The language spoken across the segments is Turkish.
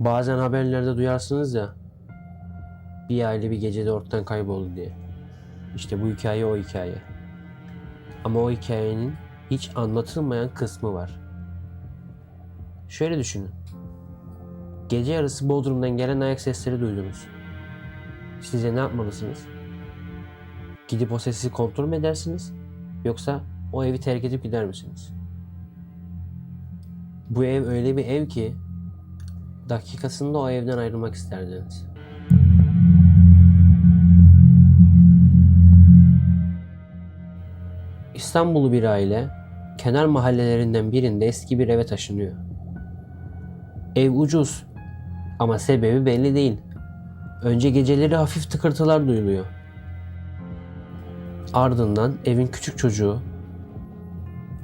Bazen haberlerde duyarsınız ya. Bir aile bir gecede ortadan kayboldu diye. İşte bu hikaye o hikaye. Ama o hikayenin hiç anlatılmayan kısmı var. Şöyle düşünün. Gece yarısı Bodrum'dan gelen ayak sesleri duydunuz. Sizce ne yapmalısınız? Gidip o sesi kontrol mü edersiniz? Yoksa o evi terk edip gider misiniz? Bu ev öyle bir ev ki dakikasında o evden ayrılmak isterdiniz. İstanbullu bir aile kenar mahallelerinden birinde eski bir eve taşınıyor. Ev ucuz ama sebebi belli değil. Önce geceleri hafif tıkırtılar duyuluyor. Ardından evin küçük çocuğu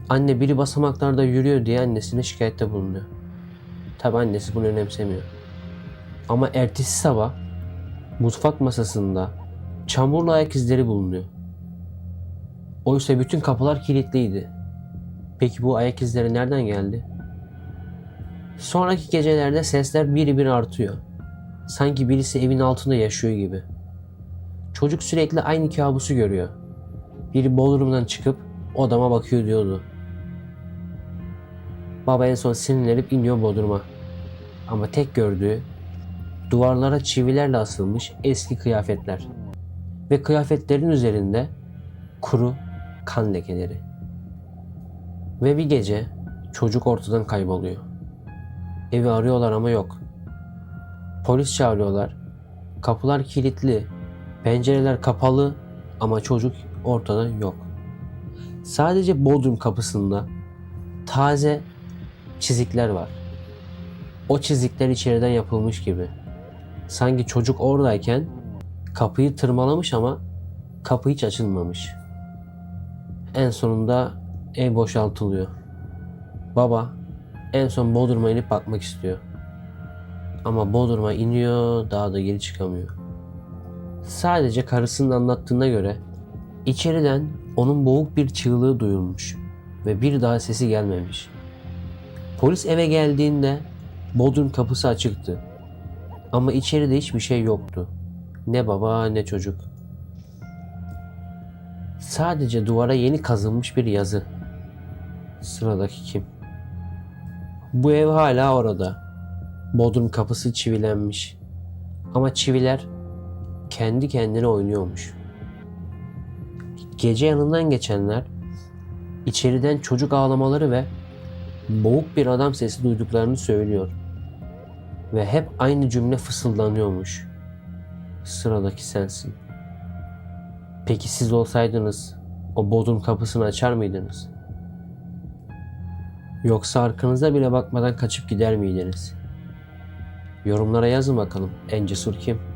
anne biri basamaklarda yürüyor diye annesine şikayette bulunuyor. Tabi annesi bunu önemsemiyor. Ama ertesi sabah mutfak masasında çamurlu ayak izleri bulunuyor. Oysa bütün kapılar kilitliydi. Peki bu ayak izleri nereden geldi? Sonraki gecelerde sesler biri bir artıyor. Sanki birisi evin altında yaşıyor gibi. Çocuk sürekli aynı kabusu görüyor. Biri Bodrum'dan çıkıp odama bakıyor diyordu. Baba en son sinirlenip iniyor Bodrum'a. Ama tek gördüğü duvarlara çivilerle asılmış eski kıyafetler. Ve kıyafetlerin üzerinde kuru kan lekeleri. Ve bir gece çocuk ortadan kayboluyor. Evi arıyorlar ama yok. Polis çağırıyorlar. Kapılar kilitli, pencereler kapalı ama çocuk ortada yok. Sadece bodrum kapısında taze çizikler var. O çizikler içeriden yapılmış gibi. Sanki çocuk oradayken kapıyı tırmalamış ama kapı hiç açılmamış. En sonunda ev boşaltılıyor. Baba en son Bodrum'a inip bakmak istiyor. Ama Bodrum'a iniyor daha da geri çıkamıyor. Sadece karısının anlattığına göre içeriden onun boğuk bir çığlığı duyulmuş ve bir daha sesi gelmemiş. Polis eve geldiğinde Bodrum kapısı açıktı. Ama içeride hiçbir şey yoktu. Ne baba ne çocuk. Sadece duvara yeni kazınmış bir yazı. Sıradaki kim? Bu ev hala orada. Bodrum kapısı çivilenmiş. Ama çiviler kendi kendine oynuyormuş. Gece yanından geçenler içeriden çocuk ağlamaları ve boğuk bir adam sesi duyduklarını söylüyor. Ve hep aynı cümle fısıldanıyormuş. Sıradaki sensin. Peki siz olsaydınız o bodrum kapısını açar mıydınız? Yoksa arkanıza bile bakmadan kaçıp gider miydiniz? Yorumlara yazın bakalım en cesur kim?